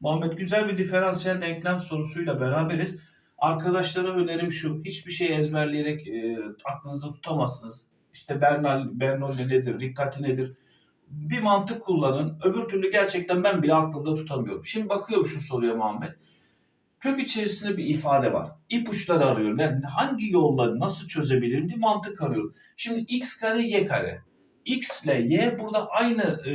Muhammed güzel bir diferansiyel denklem sorusuyla beraberiz. Arkadaşlara önerim şu. Hiçbir şey ezberleyerek e, aklınızda tutamazsınız. İşte Bernal, Bernoulli nedir, Riccati nedir? Bir mantık kullanın. Öbür türlü gerçekten ben bile aklımda tutamıyorum. Şimdi bakıyorum şu soruya Muhammed. Kök içerisinde bir ifade var. İpuçları arıyorum. Yani hangi yolla nasıl çözebilirim diye mantık arıyorum. Şimdi x kare y kare. x ile y burada aynı e,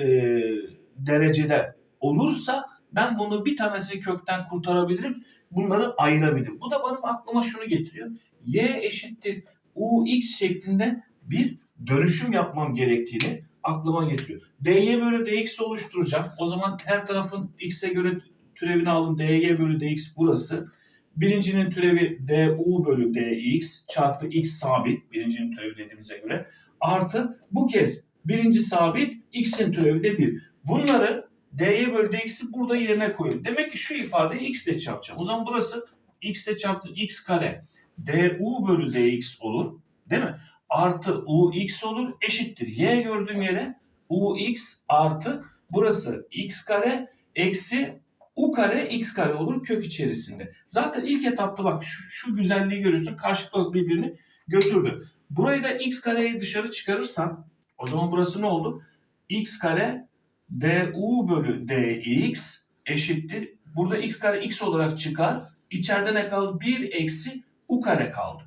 derecede olursa ben bunu bir tanesini kökten kurtarabilirim. Bunları ayırabilirim. Bu da benim aklıma şunu getiriyor. y eşittir ux şeklinde bir dönüşüm yapmam gerektiğini aklıma getiriyor. dy bölü dx oluşturacağım. O zaman her tarafın x'e göre türevini alın. dy bölü dx burası. Birincinin türevi du bölü dx çarpı x sabit. Birincinin türevi dediğimize göre. Artı bu kez birinci sabit x'in türevi de 1. Bunları dy bölü dx'i burada yerine koyuyorum. Demek ki şu ifadeyi x ile çarpacağım. O zaman burası x ile çarptı x kare du bölü dx olur. Değil mi? Artı ux olur eşittir. Y gördüğüm yere ux artı burası x kare eksi u kare x kare olur kök içerisinde. Zaten ilk etapta bak şu, şu güzelliği görüyorsun. Karşılıklı birbirini götürdü. Burayı da x kareyi dışarı çıkarırsan o zaman burası ne oldu? x kare du bölü dx eşittir. Burada x kare x olarak çıkar. İçeride ne kaldı? 1 eksi u kare kaldı.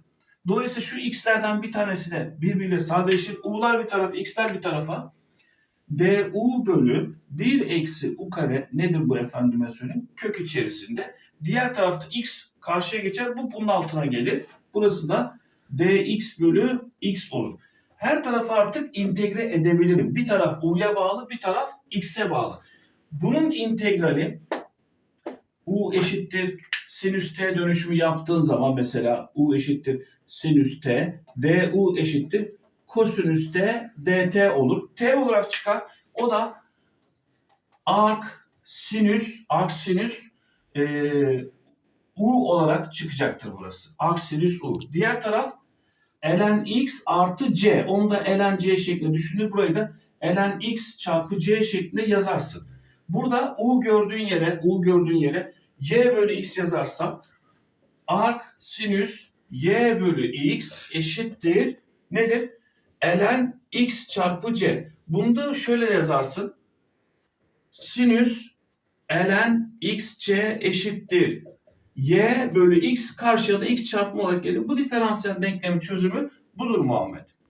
Dolayısıyla şu x'lerden bir tanesi de birbiriyle sadeleşir. U'lar bir tarafa, x'ler bir tarafa. du bölü 1 eksi u kare nedir bu efendime söyleyeyim? Kök içerisinde. Diğer tarafta x karşıya geçer. Bu bunun altına gelir. Burası da dx bölü x olur. Her tarafı artık integre edebilirim. Bir taraf u'ya bağlı, bir taraf x'e bağlı. Bunun integrali u eşittir sinüs t dönüşümü yaptığın zaman mesela u eşittir sinüs t, du eşittir kosinüs t dt olur. T olarak çıkar. O da arc sinüs, arc sinüs e, u olarak çıkacaktır burası. Arc sinüs u. Diğer taraf ln x artı c. Onu da ln c şeklinde düşünür. Burayı da ln x çarpı c şeklinde yazarsın. Burada u gördüğün yere, u gördüğün yere y bölü x yazarsam arc sinüs y bölü x eşittir nedir? ln x çarpı c. Bunu da şöyle yazarsın. Sinüs ln x c eşittir. Y bölü x karşıya da x çarpma olarak gelir. Bu diferansiyel denklemin çözümü budur Muhammed.